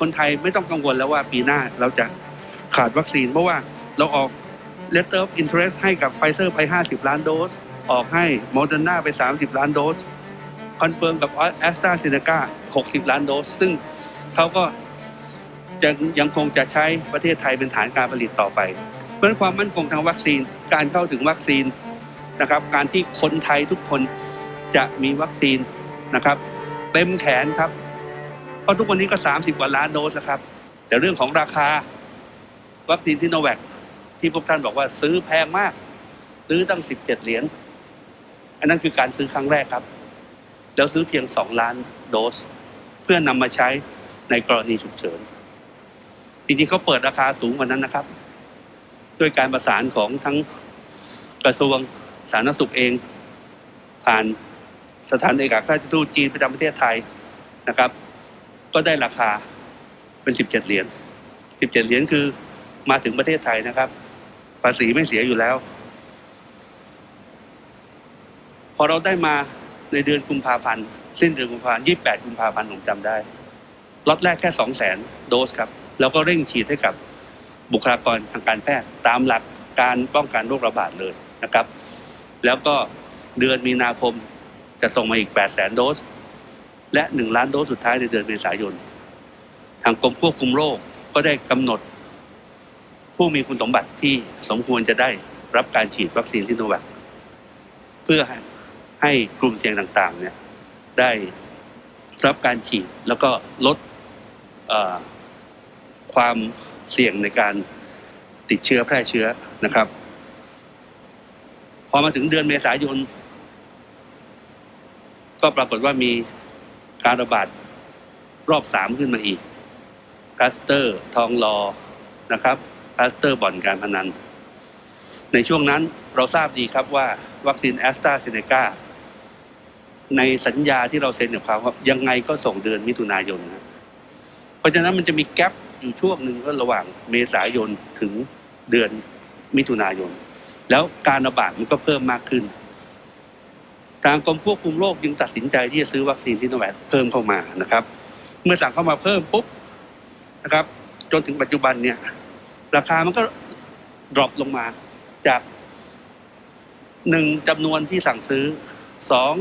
คนไทยไม่ต้องกังวลแล้วว่าปีหน้าเราจะขาดวัคซีน เพราะว่าเราออก letter of interest ให้กับไฟเซอร์ไป 50 ล้านโดส ออกให้โมเดอร์นาไป 30 ล้านโดส คอนเฟิร์มกับแอสตราเซเนกา60 ล้านโดส ซึ่งเขาก็จะยังคงจะใช้ประเทศไทยเป็นฐานการผลิตต่อไป เพราะความมั่นคงทางวัคซีนการเข้าถึงวัคซีนนะครับ การที่คนไทยทุกคนจะมีวัคซีนนะครับ เต็มแขนครับ เพราะทุกวันนี้ก็ 30 กว่าล้านโดสแล้วครับ แต่เรื่องของราคา วัคซีนซิโนแวคที่พวกท่านบอกว่าซื้อแพงมาก ซื้อตั้ง 17 เหรียญอันนั้นคือการซื้อครั้งแรกครับ แล้วซื้อเพียง 2 ล้านโดส เพื่อนำมาใช้ในกรณีฉุกเฉินจริงๆเขาเปิดราคาสูงกว่านั้นนะครับ ด้วยการประสานของทั้งกระทรวงสาธารณสุขเอง ผ่านสถานเอกอัครราชทูตจีนประจำประเทศไทยนะครับ ก็ได้ราคาเป็น17เจ็ดเหรียญ17เจ็ดเหรียญคือมาถึงประเทศไทยนะครับ ภาษีไม่เสียอยู่แล้ว พอเราได้มาในเดือนกุมภาพันธ์สิ้นเดือนกุมภาพันธ์28กุมภาพันธ์ผมจำได้ล็อตแรกแค่200,000โดสครับ แล้วก็เร่งฉีดให้กับบุคลากรทางการแพทย์ตามหลักการป้องกันโรคระบาดเลยนะครับ แล้วก็เดือนมีนาคมจะส่งมาอีก800,000โดส และ 1 ล้านโดสสุดท้ายในเดือนเมษายน ทางกรมควบคุมโรคก็ได้กำหนด ผู้มีคุณสมบัติที่สมควรจะได้รับการฉีดวัคซีนซิโนแวคเพื่อให้กลุ่มเสี่ยงต่างๆเนี่ยได้รับการฉีดแล้วก็ลดความเสี่ยงในการติดเชื้อแพร่เชื้อนะครับ พอมาถึงเดือนเมษายน ก็ปรากฏว่ามี การระบาดรอบสามขึ้นมาอีกคลัสเตอร์ทองหลอนะครับคลัสเตอร์บ่อนการพนัน ในช่วงนั้นเราทราบดีครับว่าวัคซีนแอสตราเซเนกาในสัญญาที่เราเซ็นกับเขาครับยังไงก็ส่งเดือนมิถุนายนนะเพราะฉะนั้นมันจะมีแกลบอยู่ช่วงหนึ่งก็ระหว่างเมษายนถึงเดือนมิถุนายน แล้วการระบาดมันก็เพิ่มมากขึ้น ทางกรมควบคุมโรคจึงตัดสินใจที่จะซื้อวัคซีนซิโนแวคเพิ่มเข้ามานะครับ เมื่อสั่งเข้ามาเพิ่มปุ๊บนะครับ จนถึงปัจจุบันเนี่ย ราคามันก็ดรอปลงมาจากหนึ่งจำนวนที่สั่งซื้อสอง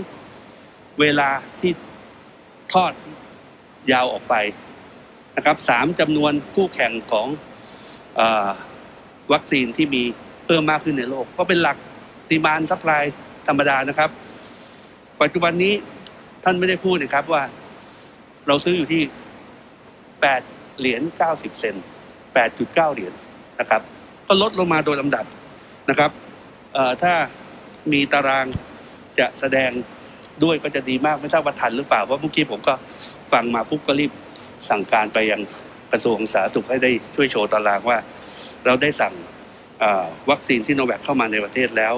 เวลาที่ทอดยาวออกไปนะครับสามจำนวนคู่แข่งของอวัคซีนที่มีเพิ่มมากขึ้นในโลก ก็เป็นหลักดีมานซัพพลายธรรมดานะครับ ปัจจุบันนี้ท่านไม่ได้พูดนะครับว่า เราซื้ออยู่ที่แปดเหรียญเก้าสิบเซนแปดจุดเก้าเหรียญนะครับ ก็ลดลงมาโดยลำดับนะครับถ้ามีตารางจะแสดงด้วยก็จะดีมากไม่ทราบว่าทันหรือเปล่าเพราะเมื่อกี้ผมก็ฟังมาปุ๊บก็รีบสั่งการไปยังกระทรวงสาธารณสุขให้ได้ช่วยโชว์ตารางว่า เราได้สั่งวัคซีนที่โนแวคเข้ามาในประเทศแล้ว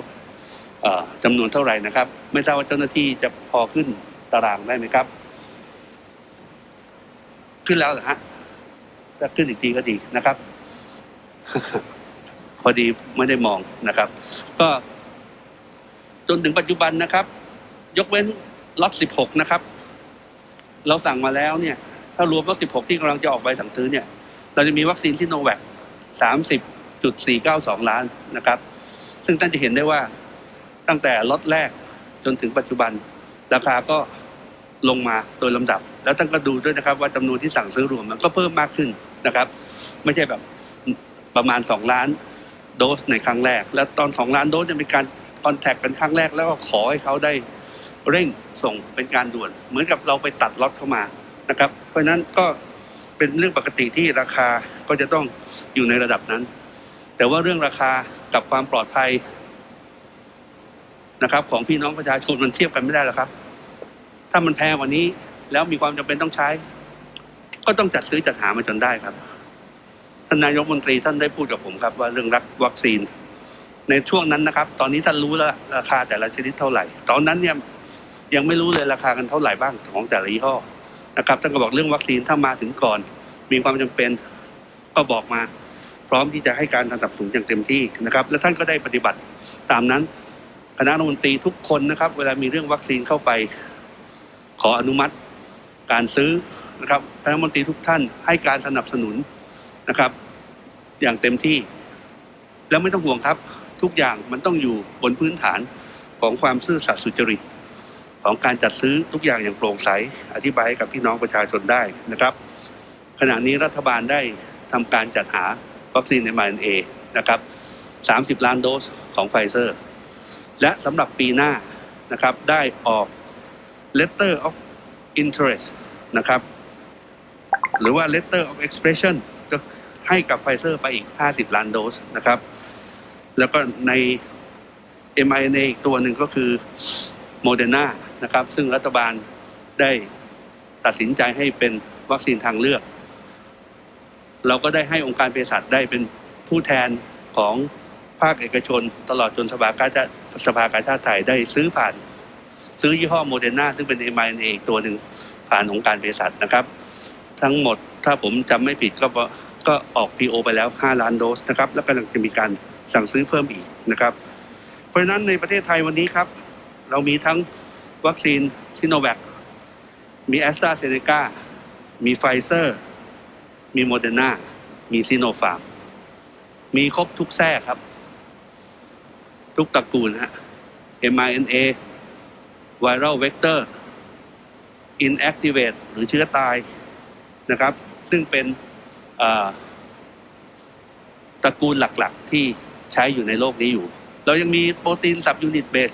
จำนวนเท่าไหร่นะครับ ไม่ทราบว่าเจ้าหน้าที่จะพอขึ้นตารางได้ไหมครับ ขึ้นแล้วเหรอฮะถ้าขึ้นอีกทีก็ดีนะครับ พอดีไม่ได้มองนะครับ ก็จนถึงปัจจุบันนะครับ ยกเว้นล็อต16นะครับ เราสั่งมาแล้วเนี่ย ถ้ารวมล็อต16ที่กำลังจะออกใบสั่งซื้อเนี่ย เราจะมีวัคซีนที่โนแวค30.492ล้านนะครับ ซึ่งท่านจะเห็นได้ว่า ตั้งแต่ล็อตแรกจนถึงปัจจุบัน ราคาก็ลงมาโดยลำดับ แล้วท่านก็ดูด้วยนะครับ ว่าจำนวนที่สั่งซื้อรวมมันก็เพิ่มมากขึ้นนะครับ ไม่ใช่แบบประมาณ 2 ล้านโดสในครั้งแรก แล้วตอน 2 ล้านโดสจะเป็นการคอนแทคกันครั้งแรก แล้วก็ขอให้เขาได้เร่งส่งเป็นการด่วน เหมือนกับเราไปตัดล็อตเข้ามานะครับ เพราะฉะนั้นก็เป็นเรื่องปกติที่ราคาก็จะต้องอยู่ในระดับนั้น แต่ว่าเรื่องราคากับความปลอดภัย นะครับ ของพี่น้องประชาชนมันเทียบกันไม่ได้หรอกครับ ถ้ามันแพงกว่านี้ แล้วมีความจำเป็นต้องใช้ ก็ต้องจัดซื้อจัดหามาจนได้ครับท่านนายกรัฐมนตรีท่านได้พูดกับผมครับ ว่าเรื่องรักวัคซีน ในช่วงนั้นนะครับ ตอนนี้ท่านรู้แล้วราคาแต่ละชนิดเท่าไหร่ ตอนนั้นเนี่ยยังไม่รู้เลยราคากันเท่าไหร่บ้างของแต่ละยี่ห้อนะครับท่านก็บอกเรื่องวัคซีนถ้ามาถึงก่อน มีความจำเป็นก็บอกมา พร้อมที่จะให้การสนับสนุนอย่างเต็มที่นะครับ และท่านก็ได้ปฏิบัติตามนั้น คณะรัฐมนตรีทุกคนนะครับ เวลามีเรื่องวัคซีนเข้าไป ขออนุมัติการซื้อนะครับคณะรัฐมนตรีทุกท่านให้การสนับสนุนนะครับ อย่างเต็มที่ แล้วไม่ต้องห่วงครับ ทุกอย่างมันต้องอยู่บนพื้นฐานของความซื่อสัตย์สุจริต ของการจัดซื้อทุกอย่างอย่างโปร่งใส อธิบายให้กับพี่น้องประชาชนได้นะครับ ขณะนี้รัฐบาลได้ทำการจัดหาวัคซีนใน mRNA นะครับ 30 ล้านโดสของไฟเซอร์ และสำหรับปีหน้านะครับได้ออก letter of interest นะครับ หรือว่า letter of expression ก็ให้กับไฟเซอร์ไปอีก 50 ล้านโดสนะครับ แล้วก็ใน mRNA อีกตัวหนึ่งก็คือโมเดอร์นานะครับ ซึ่งรัฐบาลได้ตัดสินใจให้เป็นวัคซีนทางเลือก เราก็ได้ให้องค์การเภสัชได้เป็นผู้แทนของ ภาคเอกชน ตลอดจนสภากาชาติสภากาชาติไทยได้ซื้อผ่าน ซื้อยี่ห้อโมเดอร์นาซึ่งเป็น mRNA อีกตัวหนึ่งผ่านองค์การเภสัชนะครับ ทั้งหมดถ้าผมจำไม่ผิดก็ก็ออก PO ไปแล้ว 5 ล้านโดสนะครับแล้วกำลังจะมีการสั่งซื้อเพิ่มอีกนะครับ เพราะฉะนั้นในประเทศไทยวันนี้ครับ เรามีทั้งวัคซีนซิโนแวคมีแอสตราเซเนกามีไฟเซอร์ มีโมเดอร์นามีซีโนฟาร์ม มีครบทุกแทร่ครับ ทุกตระกูลฮะ mRNA viral vector inactivate หรือเชื้อตายนะครับ ซึ่งเป็นตระกูลหลักๆ ที่ใช้อยู่ในโลกนี้อยู่ เรายังมีโปรตีนสับยูนิตเบส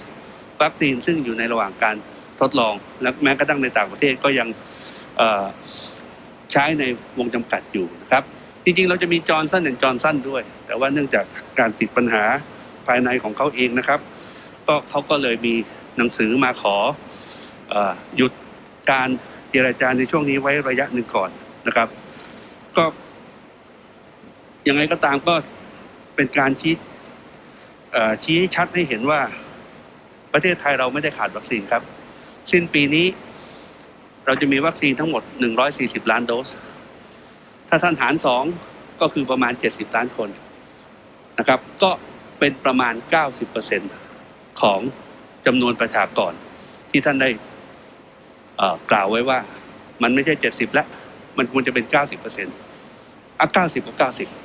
วัคซีนซึ่งอยู่ในระหว่างการทดลอง และแม้กระทั่งในต่างประเทศก็ยังใช้ในวงจำกัดอยู่นะครับ จริงๆ เราจะมีจอร์นสันแอนจอร์นสันด้วย แต่ว่าเนื่องจากการติดปัญหา ภายในของเขาเองนะครับ ก็เขาก็เลยมีหนังสือมาขออหยุดการเจรจาในช่วงนี้ไว้ระยะหนึ่งก่อนนะครับ ก็ยังไงก็ตามก็เป็นการชี้ชี้ชัดให้เห็นว่าประเทศไทยเราไม่ได้ขาดวัคซีนครับ สิ้นปีนี้เราจะมีวัคซีนทั้งหมด 140 ล้านโดส ถ้าท่านหารสองก็คือประมาณ 70 ล้านคนนะครับ ก็ เป็นประมาณ 90%ของจำนวนประชากรที่ท่านได้กล่าวไว้ว่า มันไม่ใช่ 70 แล้ว มันควรจะเป็น 90%อะ90ก็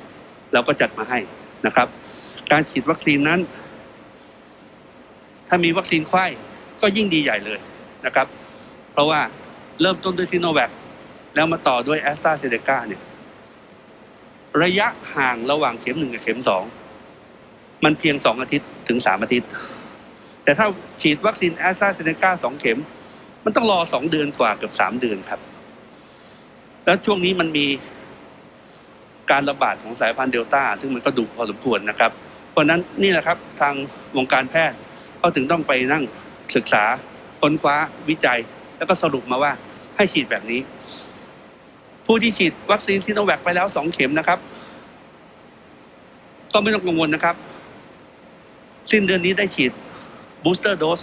90 เราก็จัดมาให้นะครับ การฉีดวัคซีนนั้น ถ้ามีวัคซีนไข้ก็ยิ่งดีใหญ่เลยนะครับ เพราะว่าเริ่มต้นด้วยซิโนแวคแล้วมาต่อด้วยแอสตราเซเนกาเนี่ย ระยะห่างระหว่างเข็มหนึ่งกับเข็มสอง มันเพียงสองอาทิตย์ถึงสามอาทิตย์ แต่ถ้าฉีดวัคซีนแอสตราเซเนกาสองเข็ม มันต้องรอสองเดือนกว่าเกือบสามเดือนครับ แล้วช่วงนี้มันมีการระบาดของสายพันธุ์เดลต้า ซึ่งมันก็ดุพอสมควรนะครับ เพราะนั้นนี่แหละครับทางวงการแพทย์เขาถึงต้องไปนั่งศึกษาค้นคว้าวิจัย แล้วก็สรุปมาว่าให้ฉีดแบบนี้ ผู้ที่ฉีดวัคซีนซิโนแวคไปแล้วสองเข็มนะครับ ก็ไม่ต้องกังวลนะครับ สิ้นเดือนนี้ได้ฉีดบูสเตอร์โดส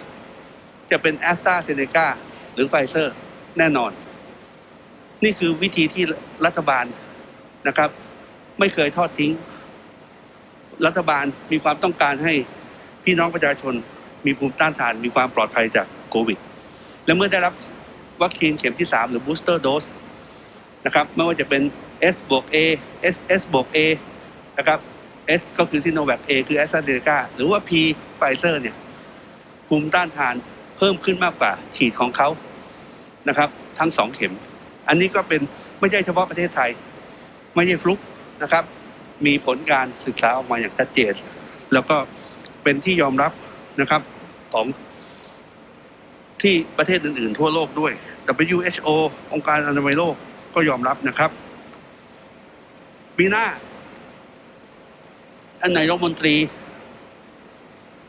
จะเป็นแอสตราเซเนกาหรือไฟเซอร์แน่นอน นี่คือวิธีที่รัฐบาลนะครับ ไม่เคยทอดทิ้ง รัฐบาลมีความต้องการให้พี่น้องประชาชนมีภูมิต้านทานมีความปลอดภัยจากโควิด และเมื่อได้รับวัคซีนเข็มที่ 3 หรือบูสเตอร์โดสนะครับไม่ว่าจะเป็น S บวก A S S บวก A นะครับ S ก็คือซิโนแวค A คือแอสตราเซเนกาหรือว่า P ไฟเซอร์เนี่ยภูมิต้านทานเพิ่มขึ้นมากกว่าฉีดของเขานะครับ ทั้งสองเข็ม อันนี้ก็เป็นไม่ใช่เฉพาะประเทศไทย ไม่ใช่ฟลุกนะครับ มีผลการศึกษาออกมาอย่างชัดเจนแล้วก็เป็นที่ยอมรับนะครับของที่ประเทศอื่นๆ ทั่วโลกด้วย WHO องค์การอนามัยโลกก็ยอมรับนะครับปีหน้าานนายกรัฐมนตรี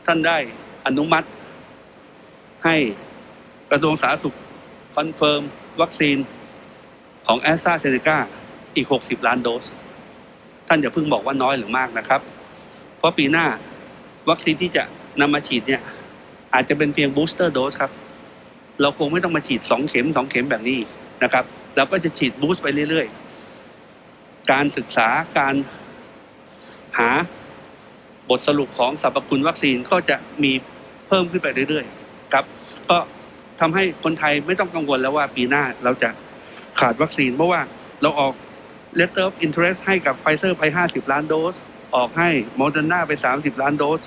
ท่านได้อนุมัติ ให้กระทรวงสาธารณสุขคอนเฟิร์มวัคซีนของแอสตราเซเนกาอีก 60 ล้านโดส ท่านอย่าเพิ่งบอกว่าน้อยหรือมากนะครับ เพราะปีหน้าวัคซีนที่จะนำมาฉีดเนี่ย อาจจะเป็นเพียงบูสเตอร์โดสครับ เราคงไม่ต้องมาฉีด 2 เข็ม 2 เข็มแบบนี้นะครับ เราก็จะฉีดบูสต์ไปเรื่อยๆ การศึกษาการหา บทสรุปของสรรพคุณวัคซีนก็จะมีเพิ่มขึ้นไปเรื่อยๆครับ ก็ทำให้คนไทยไม่ต้องกังวลแล้วว่าปีหน้าเราจะขาดวัคซีน เพราะว่าเราออก letter of interest ให้กับไฟเซอร์ไป 50 ล้านโดส ออกให้โมเดอร์นาไป 30 ล้านโดส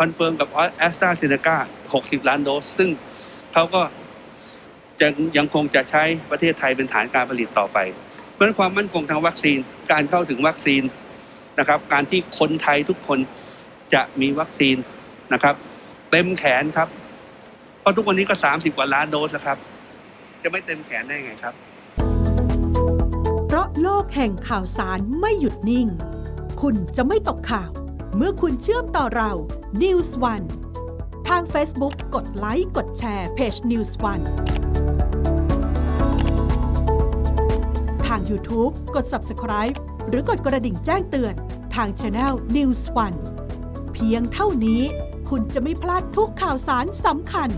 คอนเฟิร์มกับแอสตราเซเนกา60 ล้านโดส ซึ่งเขาก็จะยังคงจะใช้ประเทศไทยเป็นฐานการผลิตต่อไปเพราะฉะนั้นความมั่นคงทางวัคซีนการเข้าถึงวัคซีน นะครับ การที่คนไทยทุกคนจะมีวัคซีนนะครับเต็มแขนครับ เพราะทุกวันนี้ก็30กว่าล้านโดสแล้วครับ จะไม่เต็มแขนได้ไงครับ เพราะโลกแห่งข่าวสารไม่หยุดนิ่ง คุณจะไม่ตกข่าว เมื่อคุณเชื่อมต่อเรา News One ทาง Facebook กดไลค์ กดแชร์เพจ News One ทาง YouTube กด Subscribe หรือกดกระดิ่งแจ้งเตือนทางช anel News One เพียงเท่านี้คุณจะไม่พลาดทุกข่าวสารสำคัญ